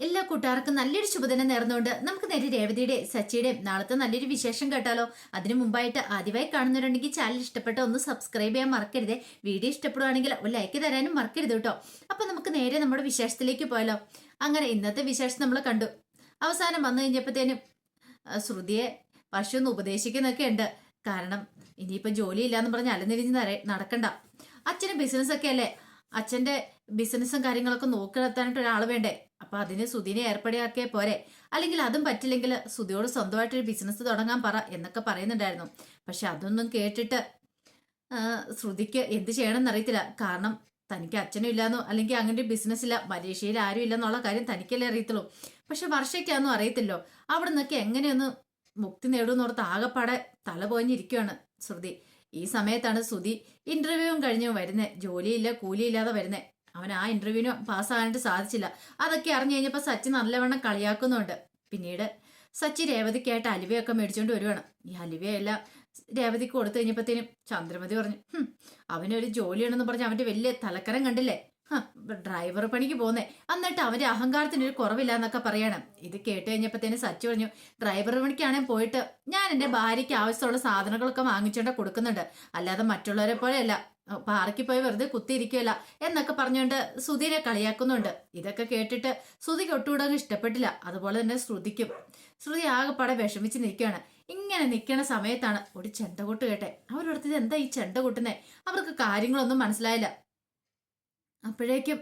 എല്ലാ കൂട്ടുകാർക്കും നല്ലൊരു ശുഭദിനം നേർന്നുകൊണ്ട് നമുക്ക് നേരെ രേവതിയുടെ സച്ചിയുടെയും നാളത്തെ നല്ലൊരു വിശേഷം കേട്ടാലോ. അതിനു മുമ്പായിട്ട് ആദ്യമായി കാണുന്നവരുണ്ടെങ്കിൽ ചാനൽ ഇഷ്ടപ്പെട്ട ഒന്ന് സബ്സ്ക്രൈബ് ചെയ്യാൻ മറക്കരുത്. വീഡിയോ ഇഷ്ടപ്പെടുവാണെങ്കിൽ ഒരു ലൈക്ക് തരാനും മറക്കരുത് കേട്ടോ. അപ്പൊ നമുക്ക് നേരെ നമ്മുടെ വിശേഷത്തിലേക്ക് പോയാലോ. അങ്ങനെ ഇന്നത്തെ വിശേഷം നമ്മൾ കണ്ടു. അവസാനം വന്നു കഴിഞ്ഞപ്പോഴത്തേനും ശ്രുതിയെ പശു ഒന്ന് ഉപദേശിക്കുന്നൊക്കെ ഉണ്ട്. കാരണം ഇനിയിപ്പോ ജോലിയില്ലാന്ന് പറഞ്ഞ് അലനിരിഞ്ഞ് നര- നടക്കണ്ട. അച്ഛന് ബിസിനസ് ഒക്കെ അല്ലേ? അച്ഛന്റെ ബിസിനസ്സും കാര്യങ്ങളൊക്കെ നോക്കി നടത്താനായിട്ട് ഒരാൾ വേണ്ടേ? അപ്പൊ അതിന് സുധീനെ ഏർപ്പെടുകയാക്കിയേ പോരെ. അല്ലെങ്കിൽ അതും പറ്റില്ലെങ്കിൽ സുധിയോട് സ്വന്തമായിട്ടൊരു ബിസിനസ് തുടങ്ങാൻ പറ എന്നൊക്കെ പറയുന്നുണ്ടായിരുന്നു. പക്ഷെ അതൊന്നും കേട്ടിട്ട് ശ്രുതിക്ക് എന്ത് ചെയ്യണമെന്ന് അറിയത്തില്ല കാരണം തനിക്ക് അച്ഛനും ഇല്ലാന്നോ അല്ലെങ്കിൽ അങ്ങനെ ഒരു ബിസിനസ് ഇല്ല. മലേഷ്യയിൽ ആരും ഇല്ലെന്നുള്ള കാര്യം തനിക്കല്ലേ അറിയത്തുള്ളൂ. പക്ഷെ വർഷയ്ക്കാന്നും അറിയത്തില്ലോ. അവിടെ നിന്നൊക്കെ എങ്ങനെയൊന്ന് മുക്തി നേടുമെന്നോർത്ത് ആകെപ്പാടെ തല പോഞ്ഞിരിക്കുകയാണ് ശ്രുതി. ഈ സമയത്താണ് സുധി ഇന്റർവ്യൂവും കഴിഞ്ഞു വരുന്നത് ജോലിയില്ല കൂലിയില്ലാതെ വരുന്നത് അവൻ ആ ഇന്റർവ്യൂവിന് പാസ്സാകാനായിട്ട് സാധിച്ചില്ല. അതൊക്കെ അറിഞ്ഞു കഴിഞ്ഞപ്പോൾ സച്ചി നല്ലവണ്ണം കളിയാക്കുന്നുണ്ട്. പിന്നീട് സച്ചി രേവതിക്കായിട്ട് അലുവയൊക്കെ മേടിച്ചുകൊണ്ട് വരുവാണ്. ഈ അലുവയെല്ലാം രേവതിക്ക് കൊടുത്തു കഴിഞ്ഞപ്പോഴത്തേനും ചന്ദ്രമതി പറഞ്ഞു അവനൊരു ജോലിയാണെന്ന് പറഞ്ഞ് അവന്റെ വലിയ തലക്കരം കണ്ടില്ലേ? ഡ്രൈവർ പണിക്ക് പോന്നേ. എന്നിട്ട് അവന്റെ അഹങ്കാരത്തിന് ഒരു കുറവില്ല എന്നൊക്കെ പറയണം. ഇത് കേട്ട് കഴിഞ്ഞപ്പോ തന്നെ സച്ചു പറഞ്ഞു ഡ്രൈവർ പണിക്കാണെങ്കിൽ പോയിട്ട് ഞാൻ എന്റെ ഭാര്യയ്ക്ക് ആവശ്യമുള്ള സാധനങ്ങളൊക്കെ വാങ്ങിച്ചുകൊണ്ട് കൊടുക്കുന്നുണ്ട്. അല്ലാതെ മറ്റുള്ളവരെ പോലെയല്ല. പാറയ്ക്ക് പോയി വെറുതെ കുത്തിയിരിക്കുകയല്ല എന്നൊക്കെ പറഞ്ഞുകൊണ്ട് സുധീരെ കളിയാക്കുന്നുണ്ട്. ഇതൊക്കെ കേട്ടിട്ട് ശ്രുതിക്ക് ഒട്ടുകൂടെ ഇഷ്ടപ്പെട്ടില്ല. അതുപോലെ തന്നെ ശ്രുതിക്കും. ശ്രുതി ആകെപ്പാടെ വിഷമിച്ച് നിൽക്കുകയാണ് ഇങ്ങനെ നിൽക്കുന്ന സമയത്താണ് ഒരു ചെണ്ട കൊട്ട് കേട്ടെ. അവരോടത്തത് എന്താ ഈ ചെണ്ട കൊട്ടുന്നേ? അവർക്ക് കാര്യങ്ങളൊന്നും മനസ്സിലായില്ല. അപ്പോഴേക്കും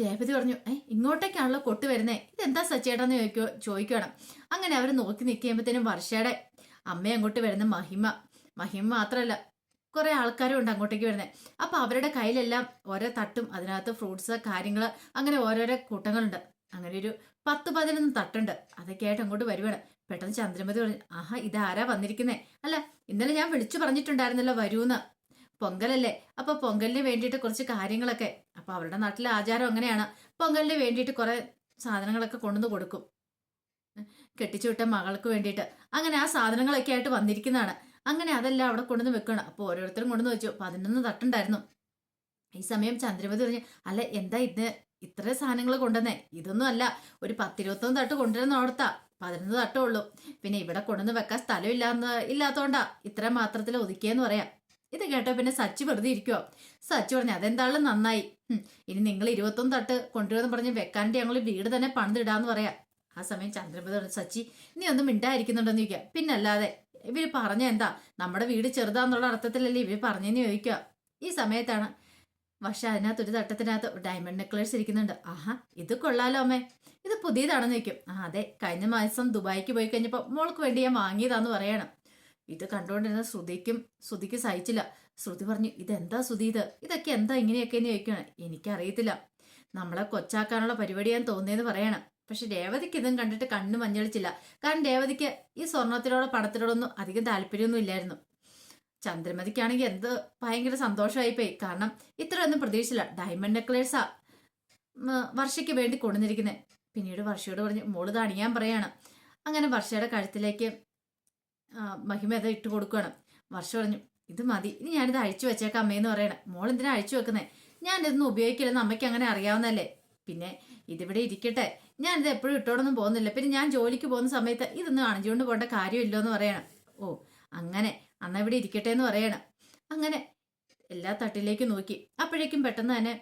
രേവതി പറഞ്ഞു ഏ ഇങ്ങോട്ടേക്കാണല്ലോ കൊട്ട് വരുന്നേ. ഇതെന്താ സച്ചേട്ടാന്ന് ചോദിക്കോ ചോദിക്കണം. അങ്ങനെ അവർ നോക്കി നിൽക്കുമ്പോഴത്തേനും വർഷയുടെ അമ്മ അങ്ങോട്ട് വരുന്ന മഹിമ മഹിമ മാത്രമല്ല കുറെ ആൾക്കാരും ഉണ്ട് അങ്ങോട്ടേക്ക് വരുന്നത് അപ്പൊ അവരുടെ കയ്യിലെല്ലാം ഓരോ തട്ടും അതിനകത്ത് ഫ്രൂട്ട്സ് കാര്യങ്ങൾ അങ്ങനെ ഓരോരോ കൂട്ടങ്ങളുണ്ട്. അങ്ങനെ ഒരു പത്ത് പതിനൊന്ന് തട്ടുണ്ട്. അതൊക്കെ ആയിട്ട് അങ്ങോട്ട് വരുവാണ്. പെട്ടെന്ന് ചന്ദ്രമതി പറഞ്ഞു ആഹാ ഇതാരാ വന്നിരിക്കുന്നേ? അല്ല ഇന്നലെ ഞാൻ വിളിച്ചു പറഞ്ഞിട്ടുണ്ടായിരുന്നല്ലോ വരൂന്ന്. പൊങ്കലല്ലേ? അപ്പൊ പൊങ്കലിന് വേണ്ടിയിട്ട് കുറച്ച് കാര്യങ്ങളൊക്കെ. അപ്പൊ അവരുടെ നാട്ടിലെ ആചാരം അങ്ങനെയാണ്. പൊങ്കലിന് വേണ്ടിയിട്ട് കുറെ സാധനങ്ങളൊക്കെ കൊണ്ടുവന്ന് കൊടുക്കും. കെട്ടിച്ചു വിട്ട മകൾക്ക് വേണ്ടിയിട്ട്. അങ്ങനെ ആ സാധനങ്ങളൊക്കെ ആയിട്ട് വന്നിരിക്കുന്നതാണ്. അങ്ങനെ അതെല്ലാം അവിടെ കൊണ്ടുവന്ന് വെക്കണം അപ്പോൾ ഓരോരുത്തരും കൊണ്ടുവന്ന് വെച്ചു. പതിനൊന്ന് തട്ടുണ്ടായിരുന്നു. ഈ സമയം ചന്ദ്രമതി പറഞ്ഞു അല്ല എന്താ ഇത് ഇത്ര സാധനങ്ങൾ കൊണ്ടുവന്നേ? ഇതൊന്നും അല്ല. ഒരു പത്തിരുപത്തൊന്ന് തട്ട് കൊണ്ടുവരുന്ന ഓർത്താ പതിനൊന്ന് തട്ടേ ഉള്ളൂ. പിന്നെ ഇവിടെ കൊണ്ടുവന്ന് വെക്കാൻ സ്ഥലം ഇല്ലാന്ന് ഇല്ലാത്തോണ്ടാ. ഇത്ര മാത്രത്തിൽ ഒതുക്കിയെന്ന് പറയാം. ഇത് കേട്ടോ പിന്നെ സച്ച് വെറുതെ ഇരിക്കുവോ. സച്ച് പറഞ്ഞു അതെന്താളും? നന്നായി. ഇനി നിങ്ങൾ ഇരുപത്തൊന്ന് തട്ട് കൊണ്ടുവരുമെന്ന് പറഞ്ഞ് വെക്കാണ്ട് ഞങ്ങൾ വീട് തന്നെ പണിതിടാന്ന് പറയാം. ആ സമയം ചന്ദ്രപതി സച്ചി നീ ഒന്നും മിണ്ടായിരിക്കുന്നുണ്ടെന്ന് ചോദിക്കുക പിന്നല്ലാതെ ഇവർ പറഞ്ഞ എന്താ? നമ്മുടെ വീട് ചെറുതാന്നുള്ള അർത്ഥത്തിലല്ലേ ഇവർ പറഞ്ഞെന്ന് ചോദിക്കുക ഈ സമയത്താണ് പക്ഷെ അതിനകത്ത് ഒരു തട്ടത്തിനകത്ത് ഡയമണ്ട് നെക്ലേഴ്സ് ഇരിക്കുന്നുണ്ട്. ആഹാ ഇത് കൊള്ളാലോ അമ്മേ. ഇത് പുതിയതാണെന്ന് ചോദിക്കും. ആ അതെ. കഴിഞ്ഞ മാസം ദുബായിക്ക് പോയി കഴിഞ്ഞപ്പോൾ മോൾക്ക് വേണ്ടി ഞാൻ വാങ്ങിയതാന്ന് പറയണം. ഇത് കണ്ടുകൊണ്ടിരുന്ന ശ്രുതിക്കും ശ്രുതിക്ക് സഹിച്ചില്ല. ശ്രുതി പറഞ്ഞു ഇതെന്താ ശ്രുതി ഇത്? ഇതൊക്കെ എന്താ ഇങ്ങനെയൊക്കെ എന്ന് ചോദിക്കുകയാണ്. എനിക്കറിയത്തില്ല. നമ്മളെ കൊച്ചാക്കാനുള്ള പരിപാടിയാൻ തോന്നിയെന്ന് പറയണം. പക്ഷെ രേവതിക്ക് ഇതും കണ്ടിട്ട് കണ്ണു മഞ്ഞളിച്ചില്ല. കാരണം രേവതിക്ക് ഈ സ്വർണത്തിലോടെ പണത്തിലോടൊന്നും അധികം താല്പര്യമൊന്നും ഇല്ലായിരുന്നു. ചന്ദ്രമതിക്കാണെങ്കിൽ എന്ത് ഭയങ്കര സന്തോഷമായിപ്പോയി. കാരണം ഇത്രയൊന്നും പ്രതീക്ഷിച്ചില്ല. ഡയമണ്ട് നെക്ലേഴ്സാ വർഷയ്ക്ക് വേണ്ടി കൊണ്ടുവന്നിരിക്കുന്നത് പിന്നീട് വർഷയോട് പറഞ്ഞ് മോൾ ഇത് അണിയാൻ പറയാണ്. അങ്ങനെ വർഷയുടെ കഴുത്തിലേക്ക് ആ, മഹിമ അത് ഇട്ട് കൊടുക്കണം. വർഷ പറഞ്ഞു ഇത് മതി. ഇനി ഞാനിത് അഴിച്ചു വെച്ചേക്കാം അമ്മയെന്ന് പറയണം. മോൾ എന്തിനാ അഴിച്ചു വെക്കുന്നേ? ഞാൻ ഇതൊന്നും ഉപയോഗിക്കില്ലെന്ന് അമ്മയ്ക്ക് അങ്ങനെ അറിയാവുന്നല്ലേ പിന്നെ ഇതിവിടെ ഇരിക്കട്ടെ. ഞാൻ ഇത് എപ്പോഴും ഇട്ടോടൊന്നും പോകുന്നില്ല. പിന്നെ ഞാൻ ജോലിക്ക് പോകുന്ന സമയത്ത് ഇതൊന്നും അണിഞ്ഞുകൊണ്ട് പോകേണ്ട കാര്യമില്ലോ എന്ന് പറയണം. ഓ അങ്ങനെ. അന്ന ഇവിടെ ഇരിക്കട്ടെ എന്ന് പറയണം. അങ്ങനെ എല്ലാ തട്ടിലേക്ക് നോക്കി. അപ്പോഴേക്കും പെട്ടെന്ന് തന്നെ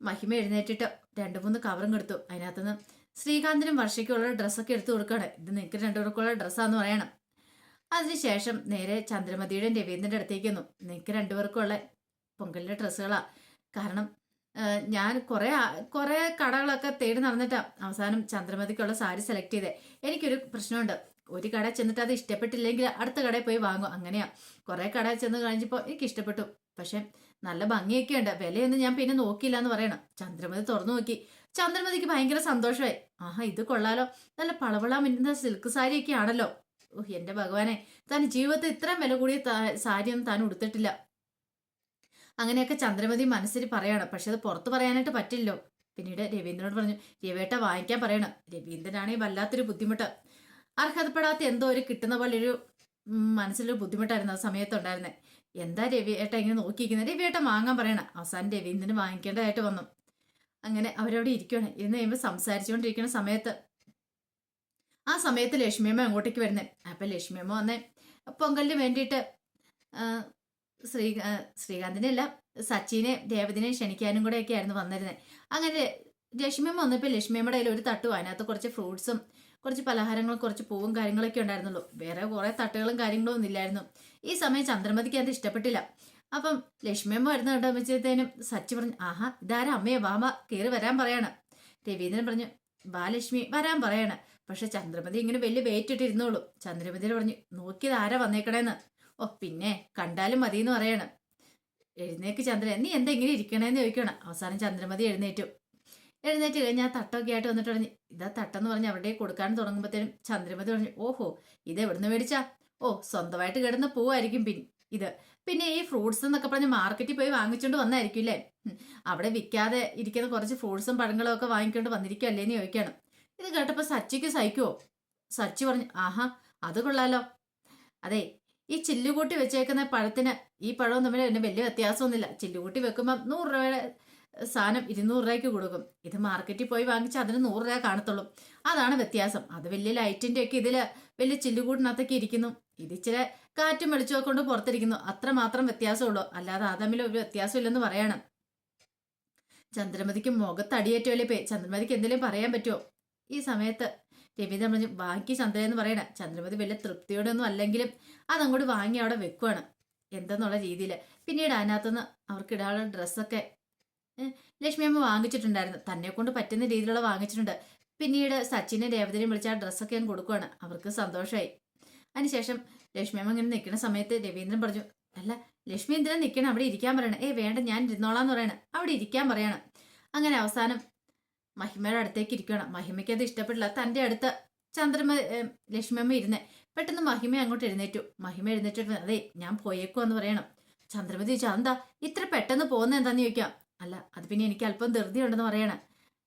മഹിമ എഴുന്നേറ്റിട്ട് രണ്ട് മൂന്ന് കവറും കൊടുത്തു. അതിനകത്തുനിന്ന് ശ്രീകാന്തിനും വർഷയ്ക്കുള്ള ഡ്രസ്സൊക്കെ എടുത്തു കൊടുക്കുകയാണ്. ഇത് നിങ്ങൾക്ക് രണ്ടുപേർക്കുള്ള ഡ്രസ്സാന്ന് പറയണം. അതിനുശേഷം നേരെ ചന്ദ്രമതിയുടെ രവീന്ദ്രന്റെ അടുത്തേക്ക് വന്നു നിങ്ങൾക്ക് രണ്ടുപേർക്കുള്ള പൊങ്കലിന്റെ ഡ്രസ്സുകളാ. കാരണം ഞാൻ കുറേ കുറെ കടകളൊക്കെ തേടി നടന്നിട്ടാ അവസാനം ചന്ദ്രമതിക്കുള്ള സാരി സെലക്ട് ചെയ്തേ. എനിക്കൊരു പ്രശ്നമുണ്ട്. ഒരു കട ചെന്നിട്ട് അത് ഇഷ്ടപ്പെട്ടില്ലെങ്കിൽ അടുത്ത കടയിൽ പോയി വാങ്ങും. അങ്ങനെയാ. കുറേ കട ചെന്ന് കഴിഞ്ഞപ്പോൾ എനിക്ക് ഇഷ്ടപ്പെട്ടു. പക്ഷെ നല്ല ഭംഗിയൊക്കെ ഉണ്ട്. വിലയൊന്നും ഞാൻ പിന്നെ നോക്കിയില്ല എന്ന് പറയണം. ചന്ദ്രമതി തുറന്നു നോക്കി. ചന്ദ്രമതിക്ക് ഭയങ്കര സന്തോഷമായി. ആഹാ ഇത് കൊള്ളാലോ. നല്ല പളവള മിന്നുന്ന സിൽക്ക് സാരിയൊക്കെ ആണല്ലോ. ഓഹ് എന്റെ ഭഗവാനെ. താൻ ജീവിതത്തിൽ ഇത്രയും വില കൂടിയ സാരി സാരിയൊന്നും താൻ ഉടുത്തിട്ടില്ല. അങ്ങനെയൊക്കെ ചന്ദ്രമതി മനസ്സിൽ പറയണം. പക്ഷെ അത് പുറത്ത് പറയാനായിട്ട് പറ്റില്ലല്ലോ. പിന്നീട് രവീന്ദ്രനോട് പറഞ്ഞു രവേട്ട വാങ്ങിക്കാൻ പറയണം. രവീന്ദ്രനാണെങ്കിൽ വല്ലാത്തൊരു ബുദ്ധിമുട്ട്. അർഹതപ്പെടാത്ത എന്തോ ഒരു കിട്ടുന്ന പോലെ ഒരു മനസ്സിലൊരു ബുദ്ധിമുട്ടായിരുന്നു ആ സമയത്തുണ്ടായിരുന്നത് എന്താ രവിയേട്ട ഇങ്ങനെ നോക്കിയിരിക്കുന്നത് രവിയേട്ട വാങ്ങാൻ പറയണം. അവസാനം രവീന്ദ്രന് വാങ്ങിക്കേണ്ടതായിട്ട് വന്നു. അങ്ങനെ അവരവിടെ ഇരിക്കുകയാണ് ഇരുന്ന് കഴിയുമ്പോൾ സംസാരിച്ചുകൊണ്ടിരിക്കുന്ന സമയത്ത് ആ സമയത്ത് ലക്ഷ്മിയമ്മ അങ്ങോട്ടേക്ക് വരുന്നേ. അപ്പം ലക്ഷ്മിയമ്മ വന്നേ. പൊങ്കലിന് വേണ്ടിയിട്ട് ശ്രീ ശ്രീകാന്തിനെ അല്ല സച്ചിനെ ദേവതിനെ ക്ഷണിക്കാനും കൂടെ ഒക്കെ ആയിരുന്നു വന്നിരുന്നത് അങ്ങനെ ലക്ഷ്മിയമ്മ വന്നപ്പോൾ ലക്ഷ്മിയമ്മയുടെ കയ്യിൽ ഒരു തട്ടും അതിനകത്ത് കുറച്ച് ഫ്രൂട്ട്സും കുറച്ച് പലഹാരങ്ങളും കുറച്ച് പൂവും കാര്യങ്ങളൊക്കെ ഉണ്ടായിരുന്നുള്ളൂ. വേറെ കുറേ തട്ടുകളും കാര്യങ്ങളും ഒന്നും ഇല്ലായിരുന്നു. ഈ സമയം ചന്ദ്രമതിക്ക് അത് ഇഷ്ടപ്പെട്ടില്ല. അപ്പം ലക്ഷ്മിയമ്മ വരുന്ന കണ്ടുമ്പോഴത്തേനും സച്ചി പറഞ്ഞു ആഹാ ഇതാരാ അമ്മയെ? വാമ കയറി വരാൻ പറയാണ്. രവീന്ദ്രൻ പറഞ്ഞു വാ ലക്ഷ്മി വരാൻ പറയാണ്. പക്ഷെ ചന്ദ്രമതി ഇങ്ങനെ വലിയ വെയിറ്റ് ഇട്ടിരുന്നോളൂ. ചന്ദ്രമതി പറഞ്ഞു നോക്കിയത് ആരാ വന്നേക്കണേന്ന്? ഓ പിന്നെ കണ്ടാലും മതി എന്ന് പറയണം. എഴുന്നേക്ക് ചന്ദ്രൻ നീ എന്താ ഇങ്ങനെ ഇരിക്കണേന്ന് ചോദിക്കണം അവസാനം ചന്ദ്രമതി എഴുന്നേറ്റു. എഴുന്നേറ്റ് കഴിഞ്ഞാൽ തട്ടൊക്കെ ആയിട്ട് വന്നിട്ട് പറഞ്ഞു ഇതാ തട്ടെന്ന് പറഞ്ഞ് അവിടെ കൊടുക്കാൻ തുടങ്ങുമ്പോഴത്തേനും ചന്ദ്രമതി പറഞ്ഞു ഓഹോ ഇത് എവിടുന്ന് മേടിച്ചാ? ഓ സ്വന്തമായിട്ട് കിടന്ന് പോവായിരിക്കും പിൻ ഇത്. പിന്നെ ഈ ഫ്രൂട്ട്സ് എന്നൊക്കെ പറഞ്ഞ് മാർക്കറ്റിൽ പോയി വാങ്ങിച്ചുകൊണ്ട് വന്നായിരിക്കും അല്ലേ അവിടെ വിൽക്കാതെ ഇരിക്കുന്ന കുറച്ച് ഫ്രൂട്ട്സും പഴങ്ങളും ഒക്കെ വാങ്ങിക്കൊണ്ട് വന്നിരിക്കും അല്ലേന്ന് ചോദിക്കാണ്. ഇത് കേട്ടപ്പോൾ സച്ചിക്ക് സഹിക്കുവോ? സച്ചി പറഞ്ഞു ആഹാ അത് കൊള്ളാലോ. അതെ ഈ ചില്ലുകൂട്ടി വെച്ചേക്കുന്ന പഴത്തിന് ഈ പഴവും തമ്മിൽ എന്നെ വലിയ വ്യത്യാസമൊന്നുമില്ല. ചില്ലുകൂട്ടി വെക്കുമ്പം നൂറ് രൂപയുടെ സാധനം ഇരുന്നൂറ് രൂപയ്ക്ക് കൊടുക്കും. ഇത് മാർക്കറ്റിൽ പോയി വാങ്ങിച്ചാൽ അതിന് നൂറ് രൂപ കാണത്തുള്ളൂ. അതാണ് വ്യത്യാസം. അത് വലിയ ലൈറ്റിന്റെ ഒക്കെ ഇതിൽ വലിയ ചില്ലുകൂട്ടിനകത്തൊക്കെ ഇരിക്കുന്നു. ഇത് ഇച്ചിരി കാറ്റും വെളിച്ചമൊക്കെ കൊണ്ട് പുറത്തിരിക്കുന്നു. അത്ര മാത്രം വ്യത്യാസമുള്ളൂ. അല്ലാതെ ആ തമ്മിൽ ഒരു വ്യത്യാസമില്ലെന്ന് പറയണം. ചന്ദ്രമതിക്ക് മുഖത്തടിയേറ്റല്ലേ പേ ചന്ദ്രമതിക്ക് എന്തെങ്കിലും പറയാൻ പറ്റുമോ ഈ സമയത്ത് രവീന്ദ്രൻ പറഞ്ഞു ബാക്കി ചന്ദ്രൻ എന്ന് പറയണ ചന്ദ്രമതി വലിയ തൃപ്തിയോടെ ഒന്നും അല്ലെങ്കിലും അതങ്ങോട്ട് വാങ്ങി അവിടെ വെക്കുവാണ്. എന്തെന്നുള്ള രീതിയിൽ പിന്നീട് അതിനകത്തുനിന്ന് അവർക്ക് ഇടാനുള്ള ഡ്രസ്സൊക്കെ ലക്ഷ്മി അമ്മ വാങ്ങിച്ചിട്ടുണ്ടായിരുന്നു. തന്നെ കൊണ്ട് പറ്റുന്ന രീതിയിലുള്ള വാങ്ങിച്ചിട്ടുണ്ട്. പിന്നീട് സച്ചിനെ രേവതിനെയും വിളിച്ച് ആ ഡ്രസ്സൊക്കെ ഞാൻ കൊടുക്കുവാണ്. അവർക്ക് സന്തോഷമായി അതിനുശേഷം ലക്ഷ്മി അമ്മ ഇങ്ങനെ നിൽക്കുന്ന സമയത്ത് രവീന്ദ്രൻ പറഞ്ഞു അല്ല ലക്ഷ്മി എന്തിനാ നിൽക്കണം അവിടെ ഇരിക്കാൻ പറയണം. ഏ വേണ്ട ഞാൻ ഇരുന്നോളാന്ന് പറയണം. അവിടെ ഇരിക്കാൻ പറയണം. അങ്ങനെ അവസാനം മഹിമയുടെ അടുത്തേക്ക് ഇരിക്കണം മഹിമയ്ക്ക് അത് ഇഷ്ടപ്പെട്ടില്ല. തന്റെ അടുത്ത് ചന്ദ്രമ ലക്ഷ്മിയമ്മ ഇരുന്നേ പെട്ടെന്ന് മഹിമ അങ്ങോട്ട് എഴുന്നേറ്റു. മഹിമ എഴുന്നേറ്റിട്ട് അതെ ഞാൻ പോയേക്കുവാന്ന് പറയണം. ചന്ദ്രമതി ചോദിച്ചു എന്താ ഇത്ര പെട്ടെന്ന് പോകുന്ന എന്താന്ന് ചോദിക്കാം? അല്ല അത് പിന്നെ എനിക്ക് അല്പം ധൃതി ഉണ്ടെന്ന് പറയണം.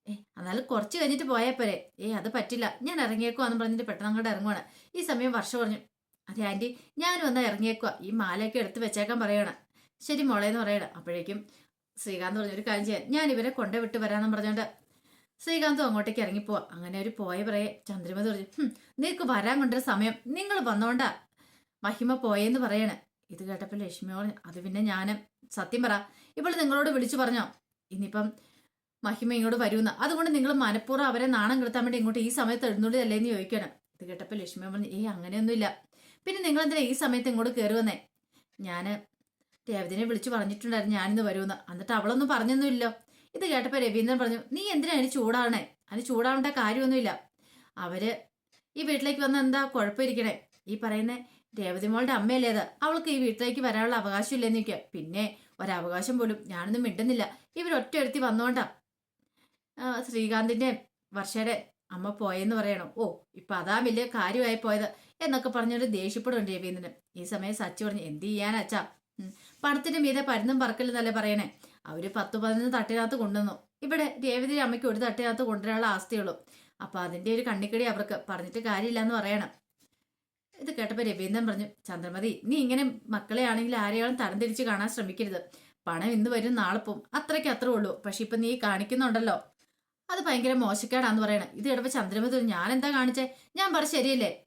ഏ എന്നാലും കുറച്ച് കഴിഞ്ഞിട്ട് പോയാൽ പോരെ. ഏ അത് പറ്റില്ല. ഞാൻ ഇറങ്ങിയേക്കോ എന്ന് പറഞ്ഞിട്ട് പെട്ടെന്ന് അങ്ങോട്ട് ഇറങ്ങുവാണ്. ഈ സമയം വർഷ പറഞ്ഞു അതെ ആന്റി ഞാൻ വന്നാൽ ഇറങ്ങിയേക്കുക ഈ മാലയൊക്കെ എടുത്ത് വെച്ചേക്കാൻ പറയണം. ശരി മോളേന്ന് പറയണം. അപ്പോഴേക്കും ശ്രീകാന്ത് പറഞ്ഞു ഒരു കാര്യം ചെയ്യാൻ ഞാൻ ഇവരെ കൊണ്ടുവിട്ട് വരാമെന്ന് പറഞ്ഞുകൊണ്ട് ശ്രീകാന്തും അങ്ങോട്ടേക്ക് ഇറങ്ങിപ്പോവാ. അങ്ങനെ ഒരു പോയ പറയെ ചന്ദ്രമ പറഞ്ഞു "ഹും, നിനക്ക് വരാൻ കൊണ്ടൊരു സമയം. നിങ്ങൾ വന്നോണ്ടാ. മഹിമ പോയെന്ന് പറയണ്. ഇത് കേട്ടപ്പോൾ ലക്ഷ്മി പറഞ്ഞു അത് പിന്നെ ഞാൻ സത്യം പറ. ഇവൾ നിങ്ങളോട് വിളിച്ചു പറഞ്ഞോ. ഇനിയിപ്പം മഹിമ ഇങ്ങോട്ട് വരുമെന്ന്. അതുകൊണ്ട് നിങ്ങൾ മനഃപൂർവം അവരെ നാണം കെടുത്താൻ വേണ്ടി ഇങ്ങോട്ട് ഈ സമയത്ത് എഴുന്നള്ളിയല്ലേ എന്ന് ചോദിക്കണം ഇത് കേട്ടപ്പോൾ ലക്ഷ്മി പറഞ്ഞു ഏയ് അങ്ങനെയൊന്നുമില്ല. പിന്നെ നിങ്ങൾ എന്തിനാ ഈ സമയത്ത് ഇങ്ങോട്ട് കയറുവന്നേ ഞാൻ രേവതിനെ വിളിച്ചു പറഞ്ഞിട്ടുണ്ടായിരുന്നു ഞാനിന്ന് വരുമെന്ന്. എന്നിട്ട് അവളൊന്നും പറഞ്ഞൊന്നുമില്ലോ ഇത് കേട്ടപ്പോൾ രവീന്ദ്രൻ പറഞ്ഞു നീ എന്തിനാ അതിന് ചൂടാവണേ? അതിന് ചൂടാവേണ്ട കാര്യമൊന്നുമില്ല. അവർ ഈ വീട്ടിലേക്ക് വന്ന എന്താ കുഴപ്പമിരിക്കണേ? ഈ പറയുന്ന രേവതി മോളുടെ അമ്മയല്ലേ അത്? അവൾക്ക് ഈ വീട്ടിലേക്ക് വരാനുള്ള അവകാശം ഇല്ലെന്ന് ചോദിക്കുക പിന്നെ ഒരവകാശം പോലും ഞാനൊന്നും മിണ്ടുന്നില്ല. ഇവരൊറ്റ എടുത്തി വന്നോണ്ടാ. ശ്രീകാന്തിന്റെ വർഷയുടെ അമ്മ പോയെന്ന് പറയണം. ഓ ഇപ്പൊ അതാ വലിയ കാര്യമായി പോയത് എന്നൊക്കെ പറഞ്ഞൊരു ദേഷ്യപ്പെടും രവീന്ദ്രൻ. ഈ സമയം സച്ചി പറഞ്ഞു എന്ത് ചെയ്യാനാ അച്ഛാ? ഉം. പണത്തിന്റെ മീതെ പരുന്നും പറക്കലെന്നല്ലേ പറയണേ? അവർ പത്ത് പതിനൊന്ന് തട്ടിനകത്ത് കൊണ്ടുവന്നു. ഇവിടെ രേവതി അമ്മയ്ക്ക് ഒരു തട്ടിനകത്ത് കൊണ്ടുവരാനുള്ള ആസ്തിയുള്ളൂ. അപ്പൊ അതിന്റെ ഒരു കണ്ണിക്കടി അവർക്ക്. പറഞ്ഞിട്ട് കാര്യമില്ല എന്ന് പറയണം. ഇത് കേട്ടപ്പോൾ രവീന്ദ്രൻ പറഞ്ഞു ചന്ദ്രമതി നീ ഇങ്ങനെ മക്കളെ ആണെങ്കിൽ ആരെയാളും തരംതിരിച്ച് കാണാൻ ശ്രമിക്കരുത്. പണം ഇന്ന് വരും നാളെ പോവും. അത്രയ്ക്ക് അത്രേ ഉള്ളൂ. പക്ഷെ ഇപ്പൊ നീ കാണിക്കുന്നുണ്ടല്ലോ. അത് ഭയങ്കര മോശക്കേടാന്ന് പറയണേ. ഇത് കേട്ടപ്പോൾ ചന്ദ്രമതി ഞാൻ എന്താ കാണിച്ചേ? ഞാൻ പറ ശരിയല്ലേ?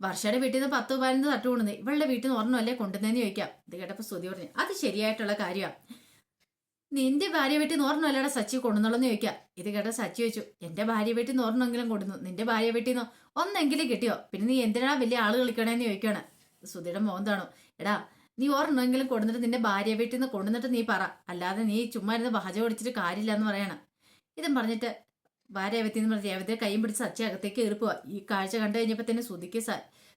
വർഷയുടെ വീട്ടിൽ നിന്ന് പത്ത് പതിനൊന്ന് തട്ട് ഇവളുടെ വീട്ടിൽ നിന്ന് ഒരെണ്ണമല്ലേ കൊണ്ടുവന്നതെന്ന് ചോദിക്കാം. ഇത് കേട്ടപ്പോൾ സ്തുതി പറഞ്ഞു അത് ശരിയായിട്ടുള്ള കാര്യമാണ് നിന്റെ ഭാര്യ വീട്ടിൽ നിന്ന് ഒരെണ്ണമല്ലേടെ സച്ചി കൊണ്ടുവന്നുള്ളെന്ന് ചോദിക്കാം. ഇത് കേട്ട സച്ചി ചോദിച്ചു എന്റെ ഭാര്യ വീട്ടിൽ നിന്ന് ഒരെണ്ണമെങ്കിലും കൊടുന്നു നിന്റെ ഭാര്യ വീട്ടിൽ നിന്ന് ഒന്നെങ്കിലും കിട്ടിയോ? പിന്നെ നീ എന്തിനാ വലിയ ആൾ കളിക്കണേന്ന് ചോദിക്കാണ്. സുധിയുടെ മോന്താണ് താണു എടാ നീ ഒരെണ്ണമെങ്കിലും കൊണ്ടുന്നിട്ട് നിന്റെ ഭാര്യ വീട്ടിൽ നിന്ന് കൊണ്ടുവന്നിട്ട് നീ പറ. അല്ലാതെ നീ ചുമ്മാ ഇരുന്ന് ബഹജ കാര്യമില്ല എന്ന് പറയണം. ഇതും പറഞ്ഞിട്ട് വീട്ടിൽ നിന്ന് പറഞ്ഞ് രേവതിയെ കൈയും പിടിച്ച് സച്ചി അകത്തേക്ക് കയറിപ്പോവാ. ഈ കാഴ്ച കണ്ടു കഴിഞ്ഞപ്പോൾ തന്നെ ശ്രുതിക്ക്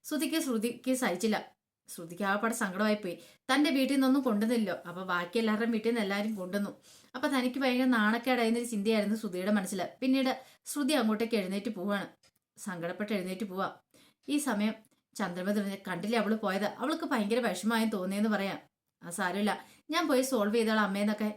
ശ്രുതിക്ക് ശ്രുതിക്ക് സഹിച്ചില്ല. ശ്രുതിക്ക് സങ്കടമായി പോയി. തന്റെ വീട്ടിൽ നിന്നൊന്നും കൊണ്ടുവന്നില്ലോ അപ്പോൾ ബാക്കി എല്ലാവരുടെയും വീട്ടിൽ നിന്ന് എല്ലാവരും കൊണ്ടുവന്നു. അപ്പോൾ തനിക്ക് ഭയങ്കര നാണക്കേടായിരുന്നൊരു ചിന്തയായിരുന്നു ശ്രുതിയുടെ മനസ്സിൽ പിന്നീട് ശ്രുതി അങ്ങോട്ടേക്ക് എഴുന്നേറ്റ് പോവാണ്. സങ്കടപ്പെട്ട് എഴുന്നേറ്റ് പോവാ. ഈ സമയം ചന്ദ്രമതി കണ്ടില്ലേ അവൾ പോയത്? അവൾക്ക് ഭയങ്കര വിഷമമായി തോന്നിയെന്ന് പറയാം. ആ സാരമില്ല. ഞാൻ പോയി സോൾവ് ചെയ്തോളാം അമ്മയെന്നൊക്കെ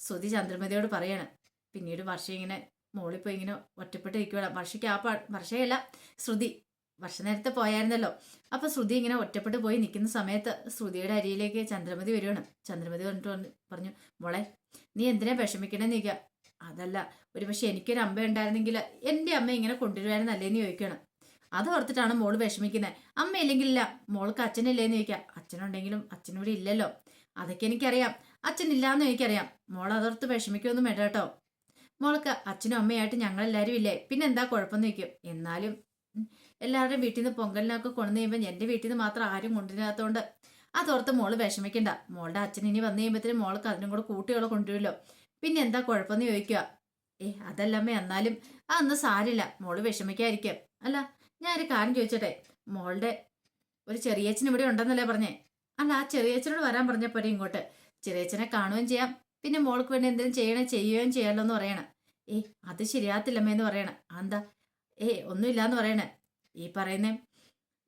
ശ്രുതി ചന്ദ്രമതിയോട് പറയാണ്. പിന്നീട് വർഷം ഇങ്ങനെ മോളിൽ പോയി ഇങ്ങനെ ഒറ്റപ്പെട്ട് ഇരിക്കുകയാണ് വർഷയ്ക്ക് ആ വർഷയല്ല ശ്രുതി. വർഷ നേരത്തെ പോയായിരുന്നല്ലോ. അപ്പൊ ശ്രുതി ഇങ്ങനെ ഒറ്റപ്പെട്ട് പോയി നിൽക്കുന്ന സമയത്ത് ശ്രുതിയുടെ അരിയിലേക്ക് ചന്ദ്രമതി വരുവാണ്. ചന്ദ്രമതി പറഞ്ഞിട്ട് പറഞ്ഞു- മോളെ നീ എന്തിനാ വിഷമിക്കണമെന്ന് നീക്ക അതല്ല ഒരു പക്ഷെ എനിക്കൊരു അമ്മ ഉണ്ടായിരുന്നെങ്കിൽ എന്റെ അമ്മ ഇങ്ങനെ കൊണ്ടുവരുമായിരുന്നല്ലേന്ന് ചോദിക്കണം അത് ഓർത്തിട്ടാണ് മോൾ വിഷമിക്കുന്നത്. അമ്മ ഇല്ലെങ്കിലില്ല മോൾക്ക് അച്ഛനില്ലേന്ന് ചോദിക്കാം അച്ഛനുണ്ടെങ്കിലും അച്ഛനിവിടെ ഇല്ലല്ലോ. അതൊക്കെ എനിക്കറിയാം. അച്ഛനില്ലാന്ന് എനിക്കറിയാം മോൾ അതോർത്ത് വിഷമിക്കൊന്നും വേണ്ട കേട്ടോ. മോൾക്ക് അച്ഛനും അമ്മയായിട്ട് ഞങ്ങളെല്ലാവരും ഇല്ലേ? പിന്നെ എന്താ കുഴപ്പമെന്ന് വയ്ക്കും എന്നാലും എല്ലാവരുടെയും വീട്ടിൽ നിന്ന് പൊങ്കലിനൊക്കെ കൊണ്ടു കഴിയുമ്പോൾ എന്റെ വീട്ടിൽ നിന്ന് മാത്രം ആരും കൊണ്ടുവരാത്തതുകൊണ്ട് അതോർത്ത് മോൾ വിഷമിക്കണ്ട. മോളുടെ അച്ഛൻ ഇനി വന്നു കഴിയുമ്പോഴത്തേനും മോൾക്ക് അതിനും കൂടെ കൂട്ടികളെ കൊണ്ടുവരുമല്ലോ. പിന്നെ എന്താ കുഴപ്പമെന്ന് ചോദിക്കുക. ഏ അതല്ലമ്മേ എന്നാലും അതൊന്നും സാരില്ല മോൾ വിഷമിക്കാതിരിക്കാം. അല്ല ഒരു കാര്യം ചോദിച്ചട്ടെ? മോളുടെ ഒരു ചെറിയച്ഛൻ ഇവിടെ ഉണ്ടെന്നല്ലേ പറഞ്ഞേ? അല്ല ആ ചെറിയച്ഛനോട് വരാൻ പറഞ്ഞപ്പോഴേ ഇങ്ങോട്ട്. ചെറിയച്ഛനെ കാണുകയും ചെയ്യാം. പിന്നെ മോൾക്ക് വേണ്ടി എന്തെങ്കിലും ചെയ്യണേ ചെയ്യുകയും ചെയ്യാമല്ലോ എന്ന് പറയണം. ഏ അത് ശരിയാത്തില്ലമ്മേ എന്ന് പറയണം. എന്താ ഏ ഒന്നുമില്ലാന്ന് പറയണേ. ഈ പറയുന്നേ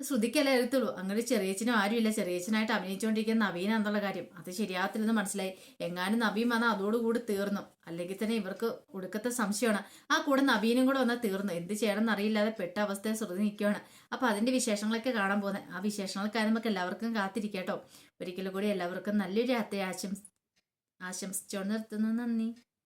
ശ്രുതിക്കല്ലേ എഴുത്തുള്ളൂ. അങ്ങനെ ചെറിയച്ഛനും ആരുമില്ല. ചെറിയച്ഛനായിട്ട് അഭിനയിച്ചുകൊണ്ടിരിക്കുന്ന നവീനാന്നുള്ള കാര്യം. അത് ശരിയാത്തില്ലെന്ന് മനസ്സിലായി. എങ്ങാനും നവീൻ വന്നാൽ അതോടുകൂടി തീർന്നു. അല്ലെങ്കിൽ തന്നെ ഇവർക്ക് ഒടുക്കത്തെ സംശയമാണ്. ആ കൂടെ നവീനും കൂടെ വന്നാൽ തീർന്നു. എന്ത് ചെയ്യണമെന്ന് അറിയില്ലാതെ പെട്ട അവസ്ഥയെ ശ്രുതി നിൽക്കുകയാണ് അപ്പൊ അതിന്റെ വിശേഷങ്ങളൊക്കെ കാണാൻ പോകുന്നത് ആ വിശേഷങ്ങൾക്കായി നമുക്ക് എല്ലാവർക്കും കാത്തിരിക്കട്ടോ. ഒരിക്കലും കൂടി എല്ലാവർക്കും നല്ലൊരു അത്തയെ ആശംസ ആശംസിച്ചോണ്ട് നിർത്തുന്നു. നന്ദി.